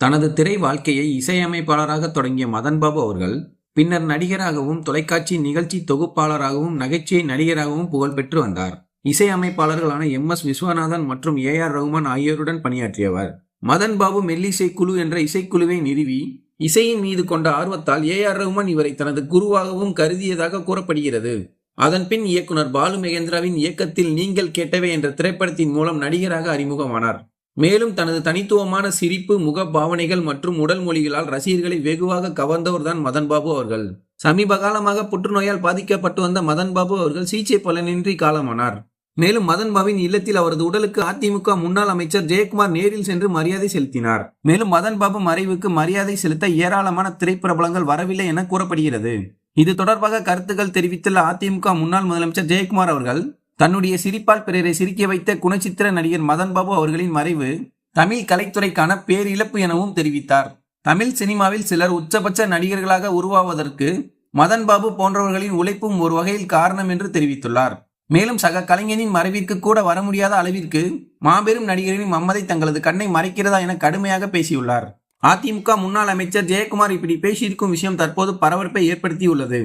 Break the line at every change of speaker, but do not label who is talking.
தனது திரை வாழ்க்கையை இசையமைப்பாளராக தொடங்கிய மதன் பாபு அவர்கள் பின்னர் நடிகராகவும் தொலைக்காட்சி நிகழ்ச்சி தொகுப்பாளராகவும் நகைச்சுவை நடிகராகவும் புகழ்பெற்று வந்தார். இசையமைப்பாளர்களான எம். எஸ். விஸ்வநாதன் மற்றும் ஏ. ஆர். ரகுமான் ஆகியோருடன் பணியாற்றியவர். மதன் பாபு மெல்லிசை குழு என்ற இசைக்குழுவை நிறுவி இசையின் மீது கொண்ட ஆர்வத்தால் ஏ. ஆர். ரகுமான் இவரை தனது குருவாகவும் கருதியதாக கூறப்படுகிறது. அதன்பின் இயக்குனர் பாலு மகேந்திராவின் இயக்கத்தில் நீங்கள் கேட்டவே என்ற திரைப்படத்தின் மூலம் நடிகராக அறிமுகமானார். மேலும் தனது தனித்துவமான சிரிப்பு முக பாவனைகள் மற்றும் உடல் மொழிகளால் ரசிகர்களை வெகுவாக கவர்ந்தவர்தான் மதன் பாபு அவர்கள். சமீப காலமாக புற்றுநோயால் பாதிக்கப்பட்டு வந்த மதன் பாபு அவர்கள் சிகிச்சை பலனின்றி காலமானார். மேலும் மதன் பாபுவின் இல்லத்தில் அவரது உடலுக்கு அதிமுக முன்னாள் அமைச்சர் ஜெயக்குமார் நேரில் சென்று மரியாதை செலுத்தினார். மேலும் மதன் பாபு மறைவுக்கு மரியாதை செலுத்த ஏராளமான திரைப்பிரபலங்கள் வரவில்லை என கூறப்படுகிறது. இது தொடர்பாக கருத்துக்கள் தெரிவித்துள்ள அதிமுக முன்னாள் முதலமைச்சர் ஜெயக்குமார் அவர்கள் தன்னுடைய சிரிப்பால் பிறரை சிரிக்க வைத்த குணச்சித்திர நடிகர் மதன் பாபு அவர்களின் மறைவு தமிழ் கலைத்துறைக்கான பேரிழப்பு எனவும் தெரிவித்தார். தமிழ் சினிமாவில் சிலர் உச்சபட்ச நடிகர்களாக உருவாவதற்கு மதன் பாபு போன்றவர்களின் உழைப்பும் ஒரு வகையில் காரணம் என்று தெரிவித்துள்ளார். மேலும் சக கலைஞனின் மறைவிற்கு கூட வர முடியாத அளவிற்கு மாபெரும் நடிகரின் மம்மதை தங்களது கண்ணை மறைக்கிறதா என கடுமையாக பேசியுள்ளார். அதிமுக முன்னாள் அமைச்சர் ஜெயக்குமார் இப்படி பேசியிருக்கும் விஷயம் தற்போது பரபரப்பை ஏற்படுத்தியுள்ளது.